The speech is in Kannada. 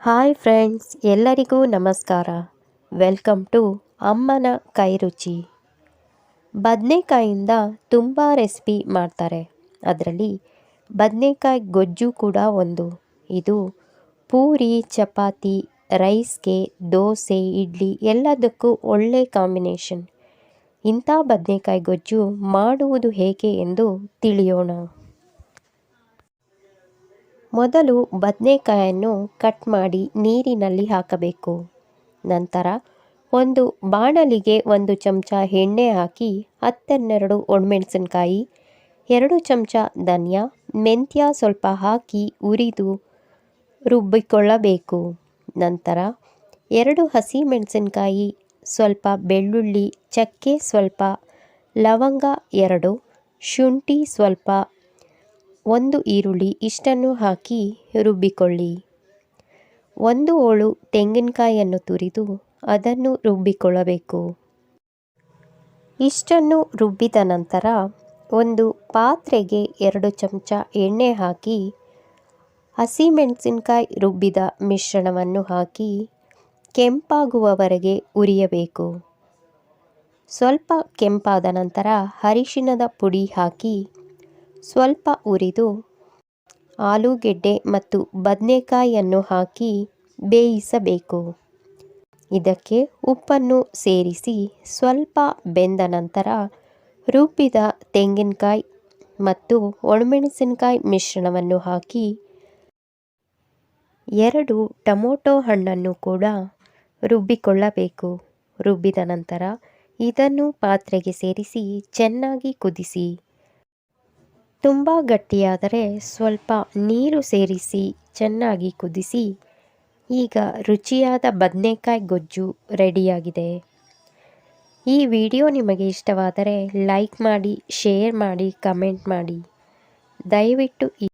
ಹಾಯ್ ಫ್ರೆಂಡ್ಸ್, ಎಲ್ಲರಿಗೂ ನಮಸ್ಕಾರ. ವೆಲ್ಕಮ್ ಟು ಅಮ್ಮನ ಕೈ ರುಚಿ. ಬದನೆಕಾಯಿಂದ ತುಂಬ ರೆಸಿಪಿ ಮಾಡ್ತಾರೆ. ಅದರಲ್ಲಿ ಬದನೆಕಾಯಿ ಗೊಜ್ಜು ಕೂಡ ಒಂದು. ಇದು ಪೂರಿ, ಚಪಾತಿ, ರೈಸ್ಗೆ, ದೋಸೆ, ಇಡ್ಲಿ ಎಲ್ಲದಕ್ಕೂ ಒಳ್ಳೆ ಕಾಂಬಿನೇಷನ್. ಇಂಥ ಬದನೆಕಾಯಿ ಗೊಜ್ಜು ಮಾಡುವುದು ಹೇಗೆ ಎಂದು ತಿಳಿಯೋಣ. ಮೊದಲು ಬದನೆಕಾಯನ್ನು ಕಟ್ ಮಾಡಿ ನೀರಿನಲ್ಲಿ ಹಾಕಬೇಕು. ನಂತರ ಒಂದು ಬಾಣಲಿಗೆ ಒಂದು ಚಮಚ ಎಣ್ಣೆ ಹಾಕಿ ಹತ್ತೆರಡು ಒಣಮೆಣಸಿನಕಾಯಿ, ಎರಡು ಚಮಚ ಧನಿಯಾ, ಮೆಂತ್ಯ ಸ್ವಲ್ಪ ಹಾಕಿ ಉರಿದು ರುಬ್ಬಿಕೊಳ್ಳಬೇಕು. ನಂತರ ಎರಡು ಹಸಿ ಮೆಣಸಿನಕಾಯಿ ಸ್ವಲ್ಪ ಬೆಳ್ಳುಳ್ಳಿ, ಚಕ್ಕೆ ಸ್ವಲ್ಪ ಲವಂಗ ಎರಡು, ಶುಂಠಿ ಸ್ವಲ್ಪ ಒಂದು ಈರುಳ್ಳಿ ಇಷ್ಟನ್ನು ಹಾಕಿ ರುಬ್ಬಿಕೊಳ್ಳಿ. ಒಂದು ಹೋಳು ತೆಂಗಿನಕಾಯಿಯನ್ನು ತುರಿದು ಅದನ್ನು ರುಬ್ಬಿಕೊಳ್ಳಬೇಕು. ಇಷ್ಟನ್ನು ರುಬ್ಬಿದ ನಂತರ ಒಂದು ಪಾತ್ರೆಗೆ ಎರಡು ಚಮಚ ಎಣ್ಣೆ ಹಾಕಿ ಹಸಿಮೆಣಸಿನ್ಕಾಯಿ ರುಬ್ಬಿದ ಮಿಶ್ರಣವನ್ನು ಹಾಕಿ ಕೆಂಪಾಗುವವರೆಗೆ ಉರಿಯಬೇಕು. ಸ್ವಲ್ಪ ಕೆಂಪಾದ ನಂತರ ಅರಿಶಿಣದ ಪುಡಿ ಹಾಕಿ ಸ್ವಲ್ಪ ಉರಿದು ಆಲೂಗೆಡ್ಡೆ ಮತ್ತು ಬದನೆಕಾಯಿಯನ್ನು ಹಾಕಿ ಬೇಯಿಸಬೇಕು. ಇದಕ್ಕೆ ಉಪ್ಪನ್ನು ಸೇರಿಸಿ ಸ್ವಲ್ಪ ಬೆಂದ ನಂತರ ರುಬ್ಬಿದ ತೆಂಗಿನಕಾಯಿ ಮತ್ತು ಒಣಮೆಣಸಿನಕಾಯಿ ಮಿಶ್ರಣವನ್ನು ಹಾಕಿ ಎರಡು ಟೊಮೊಟೊ ಹಣ್ಣನ್ನು ಕೂಡ ರುಬ್ಬಿಕೊಳ್ಳಬೇಕು. ರುಬ್ಬಿದ ನಂತರ ಇದನ್ನು ಪಾತ್ರೆಗೆ ಸೇರಿಸಿ ಚೆನ್ನಾಗಿ ಕುದಿಸಿ. ತುಂಬ ಗಟ್ಟಿಯಾದರೆ ಸ್ವಲ್ಪ ನೀರು ಸೇರಿಸಿ ಚೆನ್ನಾಗಿ ಕುದಿಸಿ, ಈಗ ರುಚಿಯಾದ ಬದನೆಕಾಯಿ ಗೊಜ್ಜು ರೆಡಿಯಾಗಿದೆ. ಈ ವಿಡಿಯೋ ನಿಮಗೆ ಇಷ್ಟವಾದರೆ ಲೈಕ್ ಮಾಡಿ, ಶೇರ್ ಮಾಡಿ, ಕಮೆಂಟ್ ಮಾಡಿ. ದಯವಿಟ್ಟು